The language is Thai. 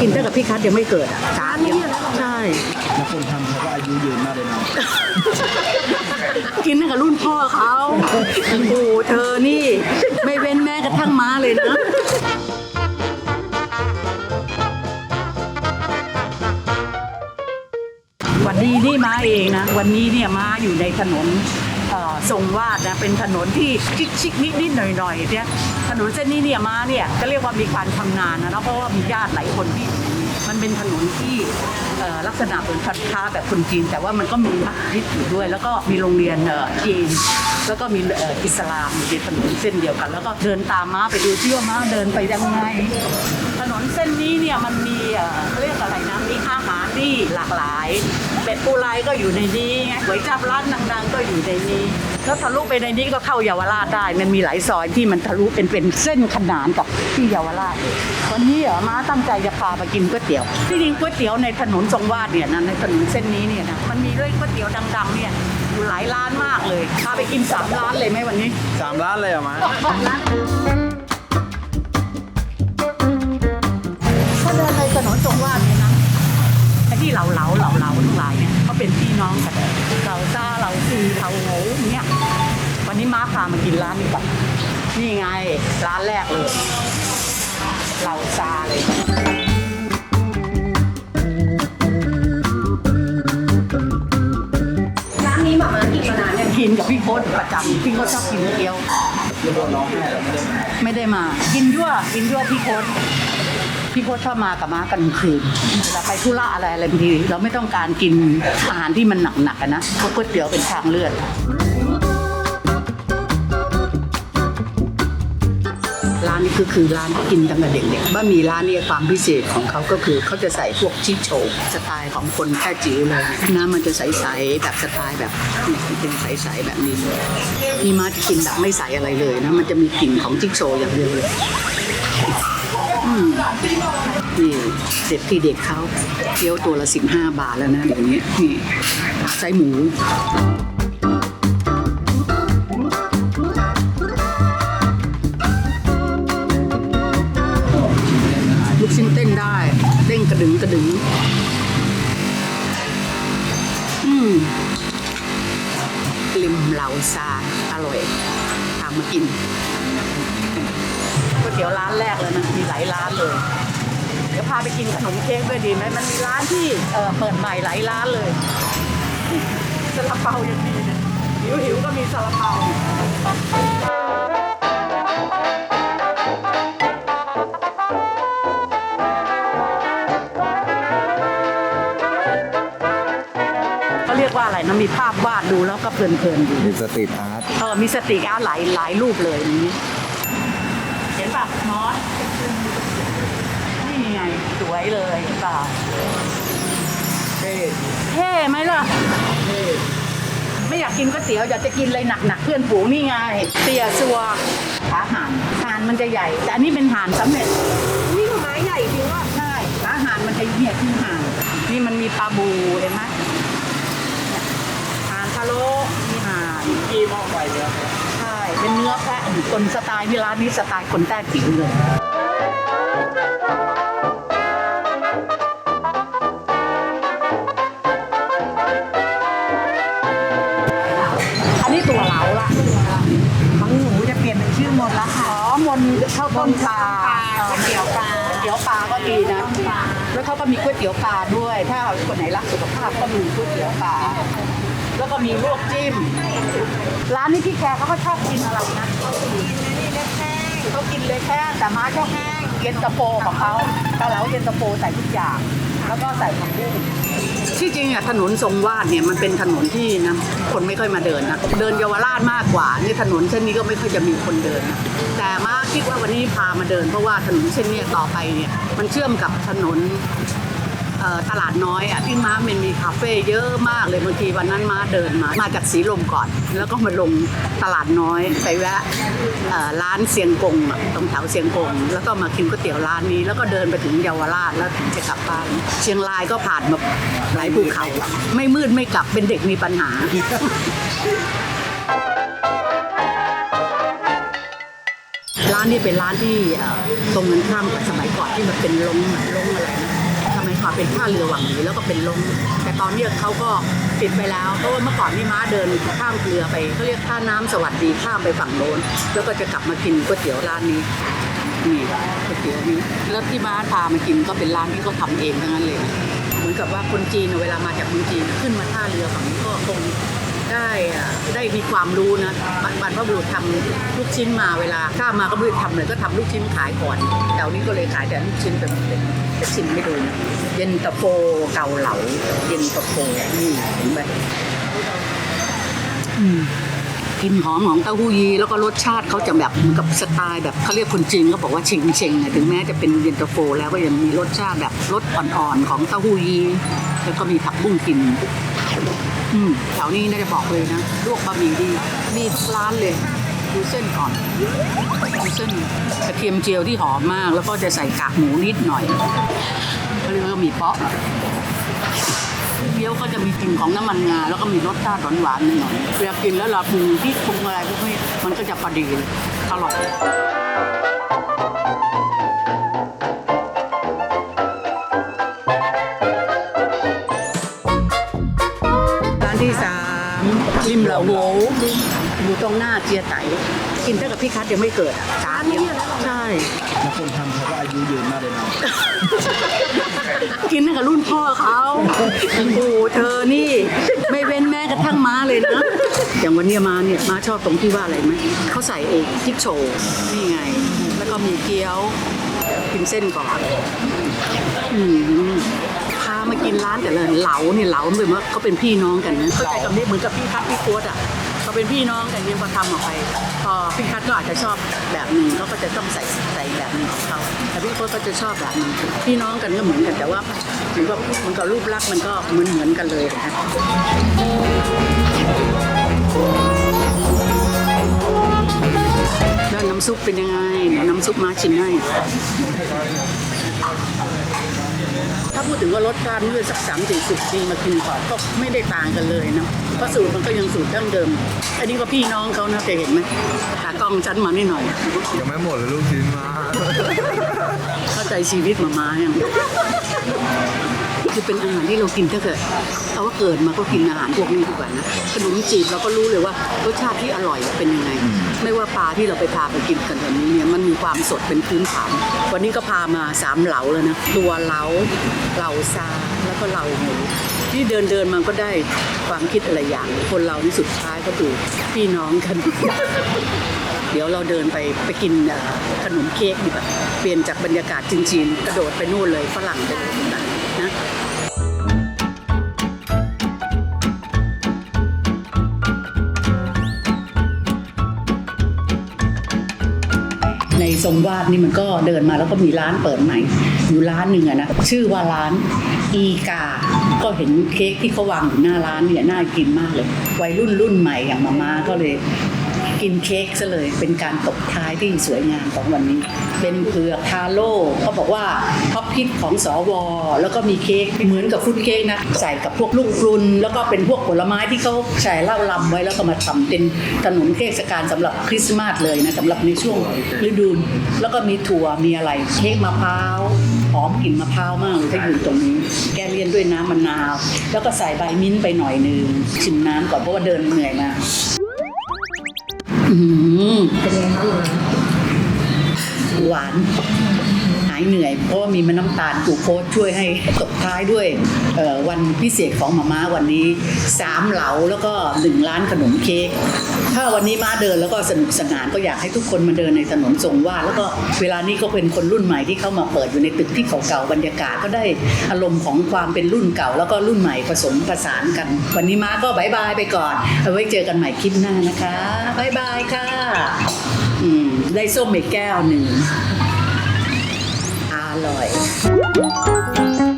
กินตั้งแต่พี่คัทยังไม่เกิดอะสามยังใช่ แล้วคนทำเขาก็อายุยืนมากเลยนะกินตั้งแต่รุ่นพ่อเขาโอ้โหเธอนี่ไม่เว้นแม้กระทั่งม้าเลยนะวันนี้นี่มาเองนะ วันนี้เนี่ยมาอยู่ในถนนเอ่อ ทรงวาดนะเป็นถนนที่ชิคชิคนิดนิดๆหน่อยหน่อยๆเนี่ยถนนเส้นนี้เนี่ยมาเนี่ยก็เรียกว่ามีการทำงานนะเพราะว่ามีญาติหลายคนที่นี่มันเป็นถนนที่ลักษณะเป็นคันค้าแบบคนจีน แต่ว่ามันก็มีมัสยิดอยู่ด้วย แล้วก็มีโรงเรียนเออจีนแล้วก็มีอิสลามอยู่ในถนนเส้นเดียวกัน แล้วก็เดินตามม้าไปดูที่ว่าม้าเดินไปยังไงถนนเส้นนี้เนี่ยมันมีเขาเรียกอะไรนะมีอาหารที่หลากหลาย เป็ดปูไลก็อยู่ในนี้ไงก๋วยจับร้านดังๆ ก็อยู่ในนี้แล้วทะลุไปในนี้ก็เข้าเยาวราชได้ มันมีหลายซอยที่มันทะลุเป็นเป็นเส้นขนานกับที่เยาวราช วันนี้เหรอม้าตั้งใจจะพามากินก๋วยเตี๋ยว ที่จริงก๋วยเตี๋ยวในถนนทรงวาดเนี่ยนะในถนนเส้นนี้เนี่ยนะมันมีด้วยก๋วยเตี๋ยวดังๆเนี่ยอยู่หลายร้านมากเลยพาไปกินสามร้านเลยไหมวันนี้สามล้านเลยเหรอมา ประจำพี่โค้ดชอบกินเกี๊ยวจะโดร้องไห้ไม่ได้มาไม่ได้มา กินยั่วกินยั่วพี่โค้ดพี่โค้ดชอบมากับม้ากันคืนเวลาไปธุระอะไรอะไรบางทีเราไม่ต้องการกินอาหารที่มันหนักๆนะเพราะก๋วยเตี๋ยวเป็นทางเลือด ร้านนี้คือคือร้านที่กินตั้งแต่เด็กๆบะหมี่ร้านนี้ความพิเศษของเขาก็คือเขาจะใส่พวกชิโชสไตล์ของคนแค่จิ๋วเลยน้ำมันจะใสๆแบบสไตล์แบบเนี่เป็นใสๆแบบนี้นี่มาจะกินแบบไม่ใส่อะไรเลยนะมันจะมีกลิ่นของจิ๊กโชอย่างเดียวเลยนี่เด็ดที่เด็กเขาเกี๊ยวตัวละ15บาทแล้วนะเดี๋ยวนี้นี่ไส้หมู ซาอร่อยตามมากินก๋วยเตี๋ยวร้านแรกเลยนะมีหลายร้านเลย เดี๋ยวพาไปกินขนมเค้กด้วยดีไหมมันมีร้านที่เออเปิดใหม่หลายร้านเลยซาลาเปายังมีนะหิวหิวก็มีซาลาเปา ว่าอะไรนะมีภาพวาดดูแล้วก็เพลินๆดีมีสตรีทอาร์ตเออมีสติกอาร์ตหลายหลายรูปเลยนี้เห็นป่ะมอสนี่ไงสวยเลยเห็นป่ะเท่เท่ไหมล่ะไม่อยากกินก๋วยเตี๋ยวอยากจะกินอะไรหนักๆเพื่อนฝูงนี่ไง เตียซัวอาหารหานมันจะใหญ่ แต่อันนี้เป็นหานสำเร็จนี่หมาใหญ่จริงว่าใช่อาหารมันจะเนี่ยที่หานนี่มันมีปลาบูเห็นไหมเนี่ยหานพะโล้มีหาน กี้มอง ไปเยอะใช่เป็นเนื้อแพะคนสไตล์ที่ร้านนี้สไตล์คนแต้จิ๋วเลยอันนี้ตัวเหลาละบางหนูจะเปลี่ยนเป็นชื่อมนละค่ะอ๋อมนข้าวต้มปลาก๋วยเตี๋ยวปลาก๋วยเตี๋ยวปลาก็ดีนะ แล้วเขาก็มีก๋วยเตี๋ยวปลาด้วย ถ้าคนไหนรักสุขภาพก็มีก๋วยเตี๋ยวปลา แล้วก็มีลวกจิ้ม ร้านนี้พี่แกเขาก็ชอบกินอะไรนะเขากินนี่เล็กแห้งเขากินเล็กแห้งแต่ม้าชอบแห้งเย็นตาโฟของเขาเกาเหลาเย็นตาโฟใส่ทุกอย่าง แล้วก็ใส่ผักบุ้งที่จริงอะถนนทรงวาดเนี่ยมันเป็นถนนที่นะคนไม่ค่อยมาเดินนะเดินเยาวราชมากกว่านี่ถนนเส้นนี้ก็ไม่ค่อยจะมีคนเดินนะแต่มาคิดว่าวันนี้พามาเดินเพราะว่าถนนเส้นเนี้ต่อไปเนี่ยมันเชื่อมกับถนนเอ่อ ตลาดน้อยอะที่ม้ามันมีคาเฟ่เยอะมากเลยบางทีวันนั้นม้าเดินมา มาจากสีลมก่อน แล้วก็มาลงตลาดน้อยไปแวะร้านเสียงกงตรงแถวเสียงกง แล้วก็มากินก๋วยเตี๋ยวร้านนี้ แล้วก็เดินไปถึงเยาวราชแล้วถึงจะกลับบ้านเชียงรายก็ผ่านมาหลายภูเขา ไม่มืดไม่กลับเป็นเด็กมีปัญหาร้านนี้เป็นร้านที่ตรงกันข้ามกับสมัยก่อนที่มันเป็นลงลงอะไร เป็นท่าเรือหวังหนีแล้วก็เป็นลมแต่ตอนเนี้ยเขาก็ปิดไปแล้วเพราะว่าเมื่อก่อนนี่ม้าเดินข้ามเรือไปเขาเรียกท่าน้ำสวัสดีข้ามไปฝั่งโน้นแล้วก็จะกลับมากินก๋วยเตี๋ยวร้านนี้นี่ก๋วยเตี๋ยวนี้แล้วที่ม้าพามากินก็เป็นร้านที่เขาทำเองทั้งนั้นเลย เหมือนกับว่าคนจีนเวลามาจากเมืองจีนขึ้นมาท่าเรือฝั่งนี้ก็คง ได้อะได้มีความรู้นะบรรบรรพบุรุษทำลูกชิ้นมาเวลาข้ามาก็ไม่ทำเลยก็ทำลูกชิ้นขายก่อนแถวนี้ก็เลยขายแต่ลูกชิ้นเป็นเป็นจะชิมให้ดูนะเย็นตาโฟเกาเหลาเย็นตาโฟนี่เห็นไหมอืมกลิ่นหอมของเต้าหู้ยี้แล้วก็รสชาติเขาจะแบบกับสไตล์แบบเขาเรียกคนจีนเขาบอกว่าเชงเชงถึงแม้จะเป็นเย็นตาโฟ แล้วก็ยังมีรสชาติแบบรสอ่อนๆของเต้าหู้ยี้แล้วก็มีผักบุ้งกิน อืมแถวนี้น่าจะบอกเลยนะลวกบะหมี่ดี มีทุกร้านเลยดูเส้นก่อนดูเส้นกระเทียมเจียวที่หอมมาก แล้วก็จะใส่กากหมูนิดหน่อยเขาเรียกว่าหมี่เปาะเกี๊ยวก็จะมีกลิ่นของน้ำมันงา แล้วก็มีรสชาติหวานๆหน่อยเวลากินแล้วเราปรุงที่ปรุงอะไรพวกนี้มันก็จะพอดีเลยอร่อย โหวอยู่ตรงหน้าเจียไตกินตั้งแต่พี่คัทยังไม่เกิดอะจานเดียวใช่แล้วคนทำเขาก็อายุยืนมากเลยนะกินตั้งแต่รุ่นพ่อเขาโอ้โหเธอนี่ ไม่เว้นแม้กระทั่งม้าเลยนะอย่างวันเนี้ยม้าเนี่ยม้าชอบตรงที่ว่าอะไรไหมเขาใส่เองจิ๊กโชว์นี่ไง แล้วก็มีเกี๊ยวกินเส้นก่อนอืมพา มากินร้านแต่ละเหลาเนี่ยเหลาเหมือนว่าเขาเป็นพี่น้องกันนะเข้าใจคำนี้เหมือนกับพี่คัทพี่โค้ดอะเขาเป็นพี่น้องกันเรียกว่าทำออกไปพอพี่คัทก็อาจจะชอบแบบหนึ่งเขาก็จะต้องใส่ใส่แบบหนึงของเขาแต่พี่โค้ดก็จะชอบแบบหนึงพี่น้องกันก็เหมือนกันแต่ว่าเหมือนกับเหมือนกับรูปลักษณ์มันก็เหมือนเหมือนกันเลยนะแล้วน้ำซุปเป็นยังไงเดี๋ยวน้ำซุปมาชิมให้ ถ้าพูดถึงว่ารสชาติเมื่อสักสามสี่สิบปีมากินก่อนก็ไม่ได้ต่างกันเลยนะเพราะสูตรมันก็ยังสูตรดั้งเดิม อันนี้ก็พี่น้องเขานะเคยเห็นไหมตากล้องฉันมานิดหน่อยยังไม่หมดเลยลูกชิ้นมา เข้าใจชีวิตมามาอย่างคือเป็นอาหารที่เรากินถ้าเกิดเอาว่าเกิดมาก็กินอาหารพวกนี้ดีกว่านะขนมจีบเราก็รู้เลยว่ารสชาติที่อร่อยเป็นยังไง ไม่ว่าปลาที่เราไปพาไปกินกันวันนี้เนี่ยมันมีความสดเป็นพื้นฐานวันนี้ก็พามาสามเหลาแล้วนะตัวเหลาเหลาซาแล้วก็เหลาหมูที่เดินเดินมันก็ได้ความคิดอะไรอย่าง คนเราที่สุดท้ายก็คือพี่น้องกัน เดี๋ยวเราเดินไปไปกินขนมเค้กดีกว่าเปลี่ยนจากบรรยากาศจีนๆกระโดดไปนู่นเลยฝรั่งเลยนนะ ทรงวาดนี่มันก็เดินมาแล้วก็มีร้านเปิดใหม่ อยู่ร้านหนึ่งอะนะชื่อว่าร้านอีกา ก็เห็นเค้กที่เขาวางอยู่หน้าร้านเนี่ยน่ากินมากเลย วัยรุ่นรุ่นใหม่อย่างมาม่าก็เลย กินเค้กซะเลย เป็นการตบท้ายที่สวยงามของวันนี้ เป็นเผือกทาโร่เขาบอกว่าท็อปฮิตของสว แล้วก็มีเค้กเหมือนกับฟรุตเค้กนะ ใส่กับพวกลูกรุน แล้วก็เป็นพวกผลไม้ที่เขาใส่เหล้าลำไว้แล้วก็มาทำเป็นขนมเทศกาลสำหรับคริสต์มาสเลยนะสำหรับในช่วงฤดูแล้วก็มีถั่วมีอะไรเค้กมะพร้าวหอมกลิ่นมะพร้าวมากเลยถ้าอยู่ตรงนี้ แกเลียนด้วยน้ำมะนาว แล้วก็ใส่ใบมิ้นท์ไปหน่อยนึงชิมน้ำก่อนเพราะว่าเดินเหนื่อยมาอืม เป็นไงคะหนูนะหวานหายเหนื่อย เพราะามีมันน้ำตาลกูโคสช่วยให้ตบท้ายด้วยวันพิเศษของหมาม้าวันนี้สามเหลาแล้วก็หนึ่งร้านขนมเค้กถ้าวันนี้มาเดินแล้วก็สนุกสนานก็อยากให้ทุกคนมาเดินในถนนทรงวาดแล้วก็เวลานี้ก็เป็นคนรุ่นใหม่ที่เข้ามาเปิดอยู่ในตึกที่เก่าๆบรรยากาศก็ได้อารมณ์ของความเป็นรุ่นเก่า แล้วก็รุ่นใหม่ผสมผสานกัน วันนี้มาก็บายบายไปก่อนเอาไว้เจอกันใหม่คลิปหน้านะคะบายบายค่ะได้ส้มอีกแก้วหนึ่ง ร่อย